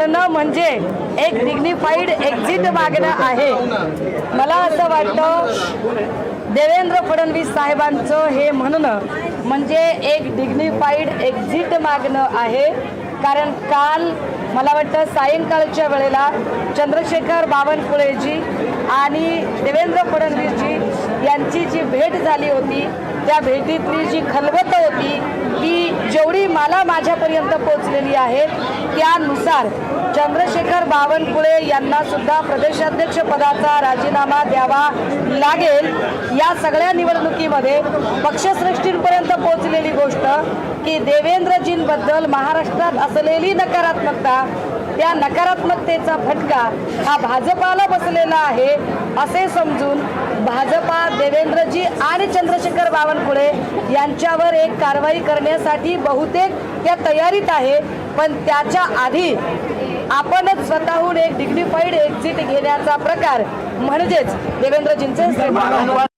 आणणं म्हणजे एक डिग्निफाईड एक्झिट मागणं आहे. मला असं वाटतं देवेंद्र फडणवीस साहेबांचं हे म्हणणं म्हणजे एक डिग्निफाईड एक्झिट मागणं आहे. कारण काल मला वाटतं सायंकाळच्या वेळेला चंद्रशेखर बावनकुळेजी आणि देवेंद्र फडणवीसजी यांची जी भेट झाली होती त्या भेटीतली जी खलबत होती ती जेवढी मला माझ्यापर्यंत पोहोचलेली आहे त्यानुसार चंद्रशेखर बावनकुळे यांना सुद्धा प्रदेशाध्यक्ष पदाचा राजीनामा द्यावा लागेल. या सगळ्या निवडणुकीमध्ये पक्षश्रेष्ठींपर्यंत पोहोचलेली गोष्ट की देवेंद्रजींबद्दल महाराष्ट्रात असलेली नकारात्मकता त्या नकारात्मकतेचा फटका हा भाजपाला बसलेला आहे असे समजून भाजपा देवेंद्रजी आणि चंद्रशेखर बावनकुळे यांच्यावर एक कारवाई करण्यासाठी बहुतेक त्या तयारीत आहे पण त्याच्या आधी आपणच स्वतःहून एक डिग्निफाईड एक्झिट घेण्याचा प्रकार म्हणजेच देवेंद्रजींचे